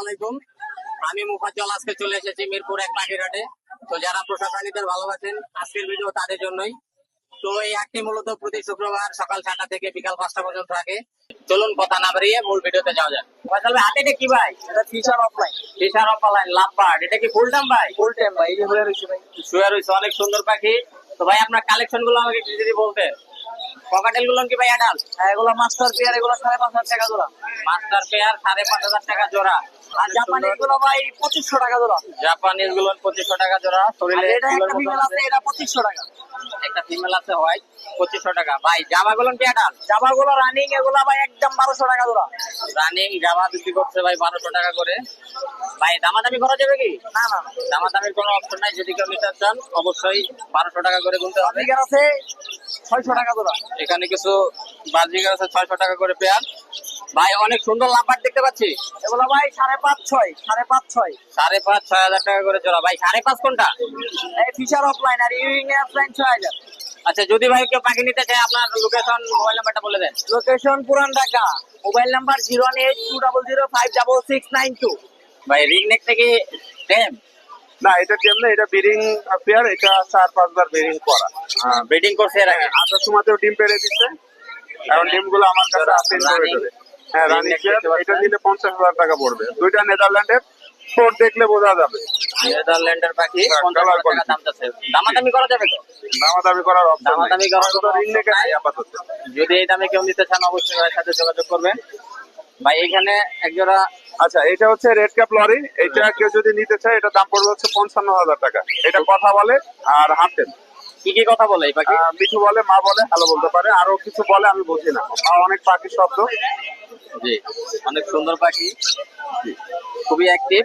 আলাইকুম। আমি মুফাজ্জল আজকে চলে এসেছি মিরপুর এক পাখিরহাটে তো যারা পোষা প্রাণীদের ভালোবাসেন আজকের ভিডিও তাদের জন্যই। তো এই হাটটি মূলত প্রতি শুক্রবার সকাল ছটা থেকে বিকাল পাঁচটা পর্যন্ত থাকে। চলুন কথা না বেরিয়ে মূল ভিডিওতে যাওয়া যাক। ফয়সাল ভাই হাতে কি ভাই? এটা feature offline. Fisher offline love bird এটা কি ফুল টাইম ভাই? ফুল টাইম ভাই এই যে রয়েছে ভাই। শুয়ে রয়েছে অনেক সুন্দর পাখি। তো ভাই আপনার কালেকশনগুলো আমাকে যদি বলতেন। পকাটেলগুলো কি ভাই অ্যাডাল্ট এগুলো মাস্টার পেয়ার এগুলো সাড়ে পাঁচ হাজার টাকা জোড়া। মাস্টার পেয়ার সাড়ে পাঁচ হাজার টাকা জোড়া। আর জাপানি এগুলো ভাই পঁচিশশো টাকা জোড়া। জাপানিজগুলো পঁচিশশো টাকা জোড়া। শরীরে এটা একটা মতো ফিমেল আছে। এটা পঁচিশশো টাকা। একটা ফিমেল আছে হোয়াইট পঁচিশশো টাকা। ভাই জামা গুলো কি অ্যাডাল্ট জামা গুলো রানিং এগুলো ভাই একদম বারোশো টাকা জোড়া রানিং জামা বিক্রি করছে ভাই বারোশো টাকা করে। ভাই দামাদামি করা যাবে কি? না না। দামাদামির কোনো অপশন নাই। যদি কেউ নিতে চান অবশ্যই বারোশো টাকা করে গুনতে হবে। আছে ছয়শো টাকা জোড়া এখানে কিছু বাজিকার আছে ছয়শো টাকা করে পেয়ার ভাই অনেক সুন্দর লাম্বার দেখতে পাচ্ছি। এগুলো ভাই সাড়ে পাঁচ ছয় সাড়ে পাঁচ ছয়। সাড়ে পাঁচ ছয় হাজার টাকা করে জোড়া। ভাই সাড়ে পাঁচ কোনটা? এই ফিচার অফলাইন আর ইউইং অফলাইন ছয় হাজার আচ্ছা যদি ভাই কেউ পাখি নিতে চায় আপনার লোকেশন মোবাইল নাম্বারটা বলে দেন। Location Puran Dhaka. Mobile number zero one eight two double zero five double six nine two ভাই রিং নেক থেকে টেম না এটা টেম না এটা ব্রিডিং পেয়ার এটা চার পাঁচবার ব্রিডিং করা। ব্রিডিং করছে এর আগে। আসার সময়তেও ডিম পেড়ে দিচ্ছে এখন ডিমগুলো আমার কাছে আছে হ্যাঁ রানিং? এটা পঞ্চাশ হাজার টাকা পড়বে। দুইটা নেদারল্যান্ডের দেখলে বোঝা যাবে। নেদারল্যান্ডের পাখি হ্যাঁ, দামাদামি করা যাবে তো? দামাদামি করার অপশন দামাদামি করার কোনো রিং নাই নাই। আপাতত। যদি এই দামে কেউ নিতে চান অবশ্যই ভাইয়ের সাথে যোগাযোগ করবেন। ভাই এখানে একজোড়া আচ্ছা এটা হচ্ছে রেড ক্যাপ লরি এটা কেউ যদি নিতে চায় এটা দাম পড়বে হচ্ছে পঞ্চান্ন হাজার টাকা। এটা কথা বলে আর হাঁটেন। কি কি কথা বলে মিঠু বলে মা বলে হ্যালো বলতে পারে। আরও কিছু বলে আমি বুঝি না। মা অনেক পাখির শব্দ। জি। অনেক সুন্দর পাখি। খুবই অ্যাক্টিভ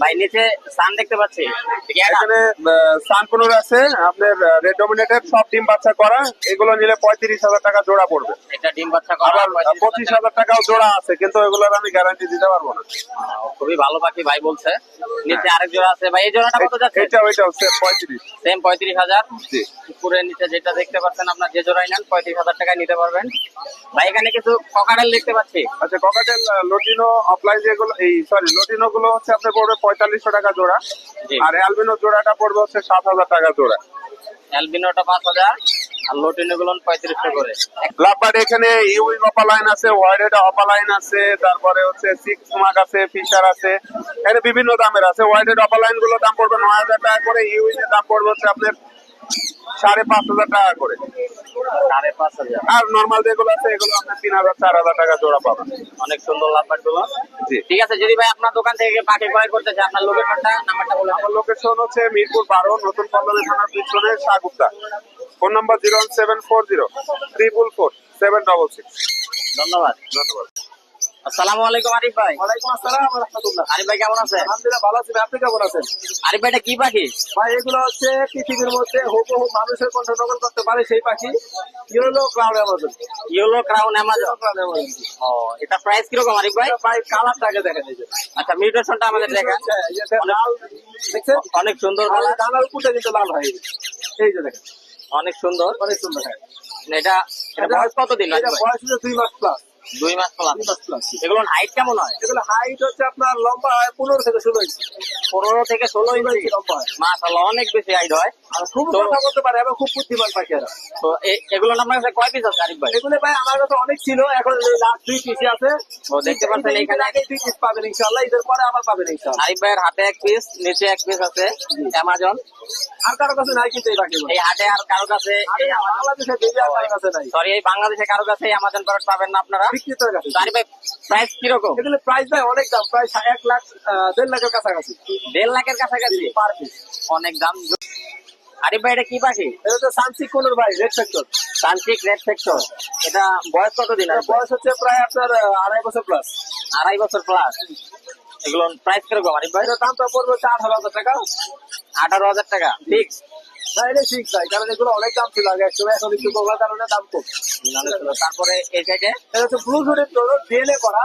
ভাই নিচে সান দেখতে পাচ্ছি। এটা কি একটা? আছে আপনার রেড ডমিনেটেড সব ডিম বাচ্চা করা এগুলো নিলে পঁয়ত্রিশ হাজার টাকা জোড়া পড়বে। এটা ডিম বাচ্চা করা পঁচিশ হাজার টাকাও জোড়া আছে কিন্তু এগুলোর আমি গ্যারান্টি দিতে পারব না। খুবই ভালো পাখি ভাই বলছে। নিচে আরেক জোড়া আছে। ভাই এই জোড়াটা কত যাচ্ছে? এটা ওইটা হচ্ছে পঁয়ত্রিশ। সেম পঁয়ত্রিশ হাজার। জি। উপরে নিচে যেটা দেখতে পাচ্ছেন আপনার যে জোড়াই নেন পঁয়ত্রিশ হাজার টাকায় নিতে পারবেন। ভাই এখানে কিছু ককারেল দেখতে পাচ্ছি। আচ্ছা ককাটেল লটিনো অফলাইন যেগুলো এই সরি লটিনো গুলো হচ্ছে আপনার পড়বে পঁয়তাল্লিশশো টাকা জোড়া। জি। আর অ্যালবিনো জোড়াটা পড়বে হচ্ছে সাত হাজার টাকা জোড়া। অ্যালবিনোটা পাঁচ হাজার আর লোটিনগুলো পঁয়ত্রিশশো করে। লাভবার্ড এখানে ইউইং অপালাইন আছে হোয়াইট অপালাইন আছে তারপরে হচ্ছে সিক্স মার্ক আছে ফিশার আছে। এখানে বিভিন্ন দামের আছে। ওয়াইডেড হোয়াইট অপালাইনগুলো দাম পড়বে নয় হাজার টাকা করে ইউই এর দাম পড়বে হচ্ছে আপনার সাড়ে পাঁচ হাজার টাকা করে। আর নর্মাল যেগুলো আছে এগুলো আপনার তিন হাজার চার হাজার টাকা জোড়া পাবেন। অনেক সুন্দর লাভবাটগুলো। জি। ঠিক আছে যদি ভাই আপনার দোকান থেকে পাখি ক্রয় করতে চান আপনার লোকেশনটা নাম্বারটা বলে দেন। আমার লোকেশন হচ্ছে মিরপুর বারো নতুন পল্লবী থানার পিছনে Shahgupta phone number zero seven four zero triple four seven double six. ধন্যবাদ। ধন্যবাদ। আসসালামু আলাইকুম আরিফ ভাই। ওয়ালাইকুম আসসালাম রহমতুল্লাহ। আরিফ ভাই কেমন আছে আলহামদুলিল্লাহ ভালো আছেন আপনি কেমন আছেন? আরিফ ভাই এটা কি পাখি? ভাই এগুলো হচ্ছে পৃথিবীর মধ্যে হুবহু মানুষের কণ্ঠ নকল করতে পারে সেই পাখি। ইউরো ক্লাউড অ্যামাজন। ইয়েলো ক্রাউন অ্যামাজন ও এটা প্রাইস কীরকম আরিফ ভাই? ভাই কালারটাকে দেখেন এই আচ্ছা মিউটেশনটা আমাদের দেখা লাল দেখছেন? অনেক সুন্দর কালার। ডানার উপরটা কিন্তু লাল হয়ে। এই যে দেখেন। অনেক সুন্দর। অনেক সুন্দর হ্যাঁ। এটা এটা বয়স কতদিন এটা আরিফ বয়স দুই মাস প্লাস দুই মাস প্লাস এগুলো হাইট কেমন হয়? এগুলো হাইট হচ্ছে আপনার লম্বা হয় পনেরো থেকে ষোলো ইঞ্চি। পনেরো থেকে ষোলো ইঞ্চি হয়? মাশাল্লাহ অনেক বেশি হাইট হয়। আর খুব কথা বলতে পারে এবং খুব বুদ্ধিমান পাখি এরা তো এ- এগুলোর আপনার কাছে কয় পিস আছে আরিফ ভাই? এগুলো ভাই আমার কাছে অনেক ছিল এখন লাস্ট দুই পিস আছে। ও, দেখতে পাচ্ছেন এখানে- আগে দুই পিস পাবেন ইনশাল্লাহ ঈদের পরে আবার পাবেন ইনশাল্লাহ আরিফ ভাইয়ের হাতে এক পিস নিচে এক পিস আছে। অ্যামাজন আর কারও কাছে নাই কিন্তু এই পাখিগুলো। এই হাটে আর কারও কাছে আরে বাংলাদেশে দিদি আর কারও কাছে নাই। সরি এই বাংলাদেশে কারও কাছে অ্যামাজন প্রোডাক্ট পাবেন না আপনারা। বিক্রেতার কাছে আরিফ ভাই প্রাইস কীরকম? এগুলো প্রাইস ভাই অনেক দাম প্রায় এক লাখ দেড় লাখের কাছাকাছি। দেড় লাখের কাছাকাছি। পার পিস অনেক দাম। আরিফ ভাই এটা কি পাখি? এটা হচ্ছে সানসিক কোনোর ভাই রেড সেক্টর তান্ত্রিক রেড সেক্টর এটা বয়স কতদিন বয়স হচ্ছে প্রায় আপনার আড়াই বছর প্লাস আড়াই বছর প্লাস এগুলো প্রাইস কীরকম আরিফ ভাই? এটার দামটা পড়বে হচ্ছে আঠারো হাজার টাকা। আঠারো হাজার টাকা। ফিক্স কারণ এগুলো অনেক দাম ছিল আগে। একসময় এখন একটু কমার কারণে দাম কম। তারপরে এই সাইডে এটা হচ্ছে ব্লু ডিএনএ করা।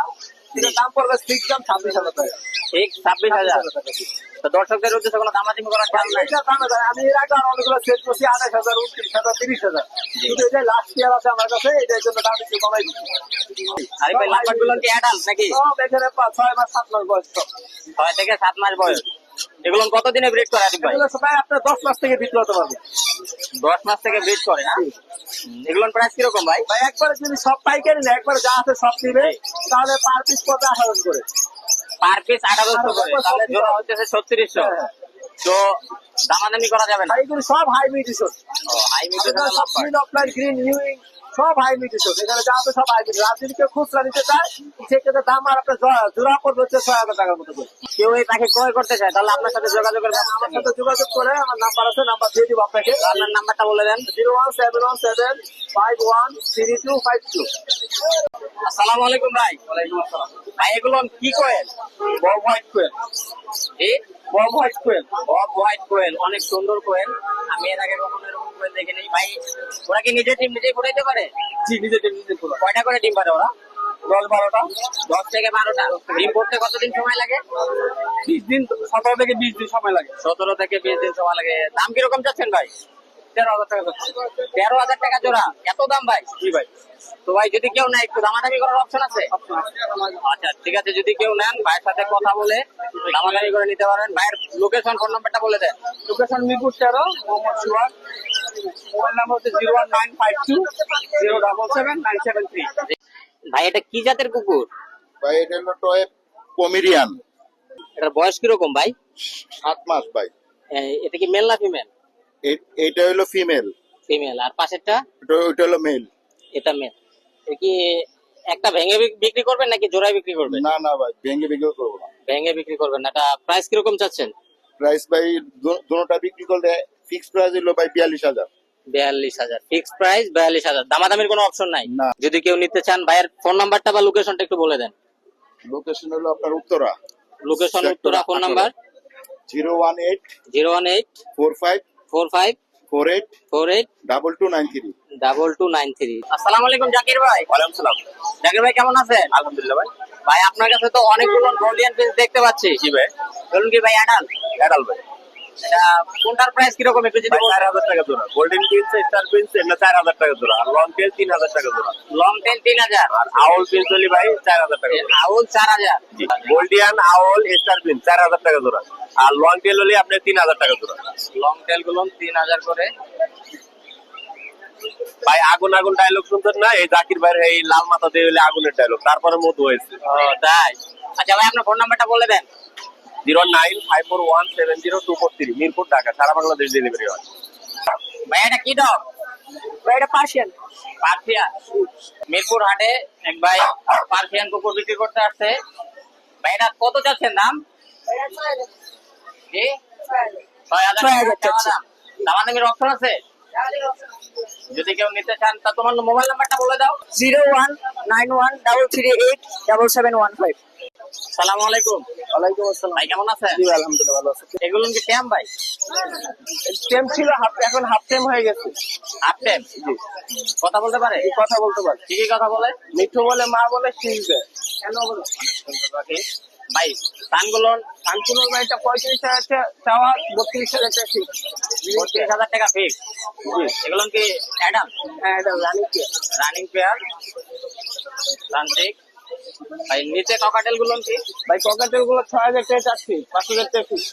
দাম পড়বে ফিক্স দাম ছাব্বিশ হাজার টাকা। ঠিক ছাব্বিশ হাজার। তো দর্শকদের উদ্দেশ্যে কোনো দামাদামি করার খেয়াল নাই। আমি এর আগে আরও অনেকগুলো সেট করছি আঠাশ হাজার উনত্রিশ হাজার তিরিশ হাজার। কিন্তু এটা লাস্ট ইয়ার আছে আমার কাছে এটার জন্য দাম একটু কমাই দিচ্ছি। আরে ভাই লাভবাটগুলো কি অ্যাডাল্ট নাকি? সব এখানে ছয় মাস সাত মাস বয়স সব। ছয় থেকে সাত মাস বয়স। এগুলো কত দিনে ব্রিড করে আরিফ ভাই? এগুলো আপনার দশ মাস থেকে পারবে। দশ মাস থেকে ব্রিড করে না? প্রাইস কীরকম ভাই? ভাই একবারে যদি সব পাইকারি না একবারে যা আছে সব নিবে তাহলে পার পিস পড়বে আঠারো করে। পার পিস আঠারোশো করে তাহলে জোড়া হচ্ছে ছত্রিশশো। তো দামাদামি করা যাবে না। এগুলো সব হাইব্রিড মিউটিশন হাই এখানে সব গ্রিন ইউইং সব হাই মিউটিশন এখানে যা সব যদি কেউ খুচরা নিতে চায় সেক্ষেত্রে দাম আর আপনার জোড়া- পড়বে হচ্ছে ছয় হাজার টাকার মতো কেউ এই পাখি ক্রয় করতে চায় তাহলে আপনার সাথে যোগাযোগ ব্যবস্থা আমার সাথে যোগাযোগ করে আমার নাম্বার আছে নাম্বার দিয়ে দিব আপনাকে। আপনার নাম্বারটা বলে দেন। Zero one seven one seven five one three two five two. আসসালামু আলাইকুম ভাই। ভাই এগুলো কি quail? Bob white quail. Bob white quail. Off white quail অনেক সুন্দর কোয়েল। আমি এর আগে কখনো ভাই ওরা কি নিজের ডিম নিজেই ফুটাইতে পারে? জি নিজে ডিম নিজে খোলা কয়টা করে ডিম পারে ওরা? দশ বারোটা দশ থেকে বারোটা। ডিম করতে কতদিন সময় লাগে? বিশ দিন সতেরো থেকে বিশ দিন সময় লাগে। সতেরো থেকে বিশ দিন সময় লাগে। দাম কীরকম চাচ্ছেন ভাই? তেরো হাজার টাকা যাচ্ছে তেরো হাজার টাকা জোড়া। এত দাম ভাই? জি ভাই। তো ভাই যদি কেউ নেয় একটু দামাদামি করার অপশন আছে? আচ্ছা ঠিক আছে যদি কেউ নেন ভাইয়ের সাথে কথা বলে দামাদামি করে নিতে পারেন। ভাইয়ের লোকেশন ফোন নাম্বারটা বলে দেন। লোকেশন মিরপুর তেরো মোহাম্মদ সুয়াদ মোবাইল নাম্বার হচ্ছে zero one nine five two zero double seven nine seven three. ভাই এটা কি জাতের কুকুর? ভাই এটা হলো টয় পমেরিয়ান। এটার বয়স কীরকম ভাই? সাত মাস ভাই। এটা কি মেল না ফিমেল এ- এইটা হলো ফিমেল ফিমেল আর পাশেরটা? ওইটা হলো মেল এটা মেল এটা কি একটা ভেঙে বিক্রি করবেন নাকি জোড়ায় বিক্রি করবেন? না না ভাই ভেঙে বিক্রি করব না। ভেঙে বিক্রি করবেন না। এটা প্রাইস কীরকম চাচ্ছেন? প্রাইস ভাই দুটোটা বিক্রি করলে ফিক্স প্রাইস হলো ভাই বিয়াল্লিশ হাজার। বিয়াল্লিশ হাজার। ফিক্সড প্রাইস বিয়াল্লিশ হাজার। দামাদামির কোনো অপশন নাই? না। যদি কেউ নিতে চান ভাইয়ের ফোন নাম্বারটা বা লোকেশনটা একটু বলে দেন। লোকেশন হলো আপনার Uttara. Location Uttara phone. Number zero one eight zero one eight four five four five four eight four eight double two nine three. Double two nine three. আসসালামু আলাইকুম জাকির ভাই। ওয়ালাইকুম সালাম। জাকির ভাই কেমন আছেন? আলহামদুলিল্লাহ ভাই। ভাই আপনার কাছে তো অনেকগুলো গোল্ডিয়ান পিস দেখতে পাচ্ছি। জি ভাই। বলুন কি ভাই অ্যাডাল? অ্যাডাল ভাই। কোনটার প্রাইস কীরকম একটু যদি চার হাজার টাকা জোড়া। গোল্ডেন পিস স্টার পিস এগুলো চার হাজার টাকা জোড়া। আর লং টেল তিন হাজার টাকা জোড়া। লং টেল তিন হাজার। আর আউল পিস হলি ভাই চার হাজার টাকা আউল চার হাজার। গোল্ডিয়ান আউল স্টার পিস চার হাজার টাকা জোড়া। আর লং টেল হলে আপনি তিন হাজার টাকা জোড়া। লং টেলগুলো তিন হাজার করে। ভাই আগুন আগুন ডায়লগ শুনছেন না? এই জাকির ভাইয়ের এই লাল মাথা দিয়ে হলে আগুনের ডায়লগ তারপরে মধু হয়েছে। তাই। আচ্ছা ভাই আপনার ফোন নাম্বারটা বলে দেন। Zero nine five four one seven zero two four three Mirpur Dhaka সারা বাংলাদেশ ডেলিভারি হয়। ভাই এটা কি ডগ? ভাই এটা পার্সিয়ান। পার্সিয়ান। মিরপুর হাটে এক ভাই পার্সিয়ান কুকুর বিক্রি করতে আসছে। ভাই এটা কত যাচ্ছেন দাম? জি ছয় হাজার। অপশন আছে? যদি কেউ নিতে চান তা তোমার মোবাইল নাম্বারটা বলে দাও। Zero one nine one double three eight double seven one five. সালামু আলাইকুম। ওয়ালাইকুম আসসালাম। ভাই কেমন আছেন? জি আলহামদুলিল্লাহ ভালো আছে। এগুলো কি ট্যাম ভাই? টেম ছিল হাফ এখন হাফ টেম হয়ে গেছে। হাফ ট্যাম কথা বলতে পারে? কথা বলতে পারি। কি কি কথা বলে? মিঠু বলে মা বলে শিখবে কেন বলে? ভাই কানগুলো শান্তিনুর বাড়িটা পঁয়ত্রিশ হাজার টাকা চাওয়া বত্রিশ হাজার টাকা ঠিক পঁচিশ হাজার টাকা ফিক্স এগুলো কি অ্যাডাম হ্যাঁ এটা জানি কি রানিং পেয়ার তান্ত্রিক ভাই নিচে ককাটেলগুলো কি ভাই পকেটেরগুলো ছয় হাজার টাকা চাচ্ছি পাঁচ হাজার টাকা ফিস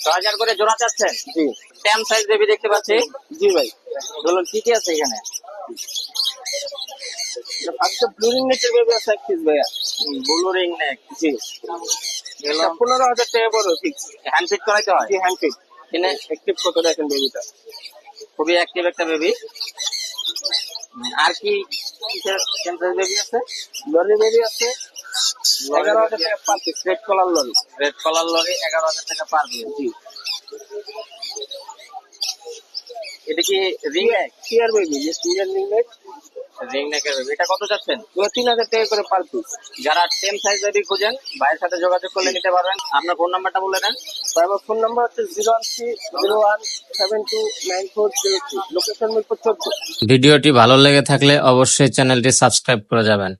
ছ হাজার করে জোড়া চাচ্ছেন জি। ট্যাম সাইজ বেবি দেখতে পাচ্ছি। জি ভাই। বলুন কি কি আছে এখানে? ব্লুরিং বেবি আছে এক পিস ভাইয়া। ব্লু রিং নেক জি। পনেরো হাজার টাকা ফিক্স হ্যান্ড ফিট করাইতে হয়? জি হ্যান্ড ফিট কিনে একটিভ কত দেখেন বেবিটা খুবই অ্যাক্টিভ একটা বেবি আর কি বেবি আছে লরি বেবি আছে এগারো হাজার টাকা per piece red colour lory red colour lory এগারো হাজার টাকা পার পিস জি। এটা কি রিং নেক টিয়ার বেবি যে টিয়ার রিং নেট রিং নেকের বেবি এটা কত যাচ্ছেন? এগুলো তিন হাজার টাকা করে পার পিস যারা টেন সাইজ বেবি খুঁজেন ভাইয়ের সাথে যোগাযোগ করলে নিতে পারবেন। আপনার ফোন নাম্বারটা বলে দেন। আমার ফোন নাম্বার হচ্ছে zero one three zero one seven two nine four zero three location Mirpur চোদ্দ। ভিডিওটি ভালো লেগে থাকলে অবশ্যই চ্যানেলটি সাবস্ক্রাইব করে যাবেন।